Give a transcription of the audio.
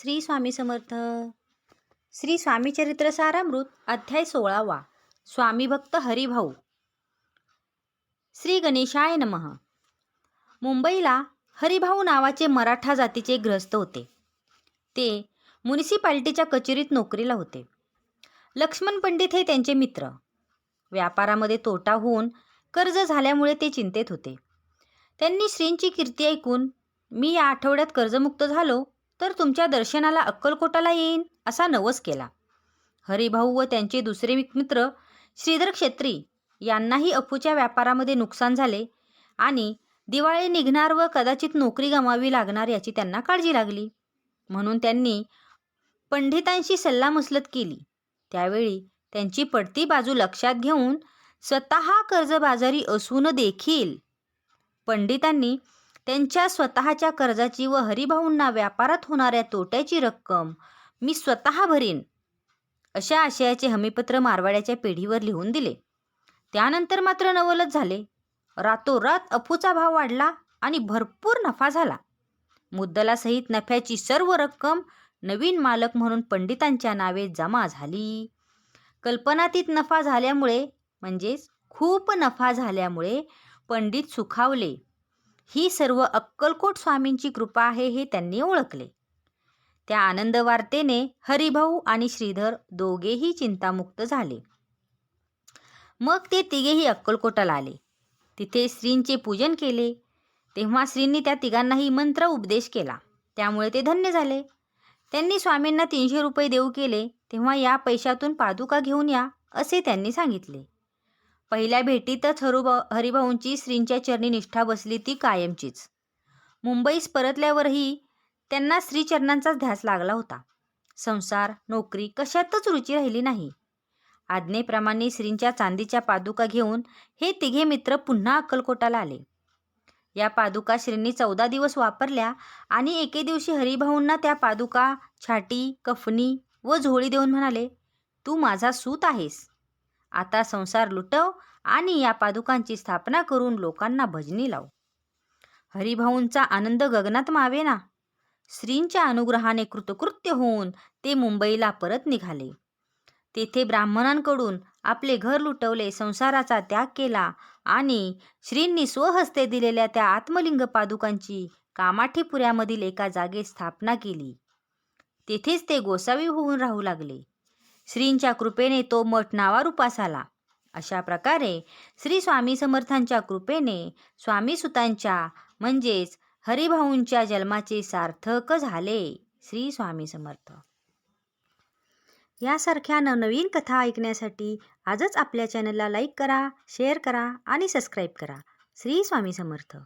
श्री स्वामी समर्थ. श्री स्वामी चरित्र सारामृत अध्याय सोळावा. स्वामी भक्त हरिभाऊ श्री गणेशाय नमः. मुंबईला हरिभाऊ नावाचे मराठा जातीचे ग्रस्त होते. ते म्युनिसिपाल्टीच्या कचेरीत नोकरीला होते. लक्ष्मण पंडित हे त्यांचे मित्र. व्यापारामध्ये तोटा होऊन कर्ज झाल्यामुळे ते चिंतेत होते. त्यांनी श्रींची कीर्ती ऐकून मी या आठवड्यात कर्जमुक्त झालो तर तुमच्या दर्शनाला अक्कलकोटाला येईन असा नवस केला. हरिभाऊ व त्यांचे दुसरे मित्र श्रीधर क्षेत्री यांनाही अफूच्या व्यापारामध्ये नुकसान झाले आणि दिवाळी निघणार व कदाचित नोकरी गमावी लागणार याची त्यांना काळजी लागली. म्हणून त्यांनी पंडितांशी सल्लामसलत केली. त्यावेळी त्यांची पडती बाजू लक्षात घेऊन स्वतः कर्जबाजारी असून देखील पंडितांनी त्यांच्या स्वतःच्या कर्जाची व हरिभाऊंना व्यापारात होणाऱ्या तोट्याची रक्कम मी स्वतः भरीन अशा आशयाचे हमीपत्र मारवाड्याच्या पेढीवर लिहून दिले. त्यानंतर मात्र नवलच झाले. रातोरात अफूचा भाव वाढला आणि भरपूर नफा झाला. मुद्दलासहित नफ्याची सर्व रक्कम नवीन मालक म्हणून पंडितांच्या नावे जमा झाली. कल्पनातीत नफा झाल्यामुळे म्हणजेच खूप नफा झाल्यामुळे पंडित सुखावले. ही सर्व अक्कलकोट स्वामींची कृपा आहे हे त्यांनी ओळखले. त्या आनंद वार्तेने हरिभाऊ आणि श्रीधर दोघेही चिंतामुक्त झाले. मग ते तिघेही अक्कलकोटाला आले. तिथे श्रींचे पूजन केले. तेव्हा श्रींनी त्या तिघांनाही मंत्र उपदेश केला. त्यामुळे ते धन्य झाले. त्यांनी स्वामींना तीनशे रुपये देऊ केले. तेव्हा या पैशातून पादुका घेऊन या असे त्यांनी सांगितले. पहिल्या भेटीतच हरुभ हरिभाऊंची श्रींच्या चरणी निष्ठा बसली ती कायमचीच. मुंबईस परतल्यावरही त्यांना श्रीचरणांचाच ध्यास लागला होता. संसार नोकरी कशातच रुची राहिली नाही. आज्ञेप्रमाणे श्रींच्या चांदीच्या पादुका घेऊन हे तिघे मित्र पुन्हा अक्कलकोटाला आले. या पादुका श्रींनी चौदा दिवस वापरल्या आणि एके दिवशी हरिभाऊंना त्या पादुका छाटी कफनी व झोळी देऊन म्हणाले तू माझा सूत आहेस. आता संसार लुटव आणि या पादुकांची स्थापना करून लोकांना भजनी लाव. हरिभाऊंचा आनंद गगनात मावेना. श्रींच्या अनुग्रहाने कृतकृत्य होऊन ते मुंबईला परत निघाले. तेथे ब्राह्मणांकडून आपले घर लुटवले संसाराचा त्याग केला आणि श्रींनी स्वहस्ते दिलेल्या त्या आत्मलिंग पादुकांची कामाठीपुऱ्यामधील एका जागेत स्थापना केली. तेथेच ते गोसावी होऊन राहू लागले. श्रींच्या कृपेने तो मठ नावारूपास आला. अशा प्रकारे श्री स्वामी समर्थांच्या कृपेने स्वामीसुतांच्या म्हणजेच हरिभाऊंच्या जन्माचे सार्थक झाले. श्री स्वामी समर्थ. यासारख्या नवनवीन कथा ऐकण्यासाठी आजच आपल्या चॅनलला लाईक करा शेअर करा आणि सबस्क्राईब करा. श्री स्वामी समर्थ.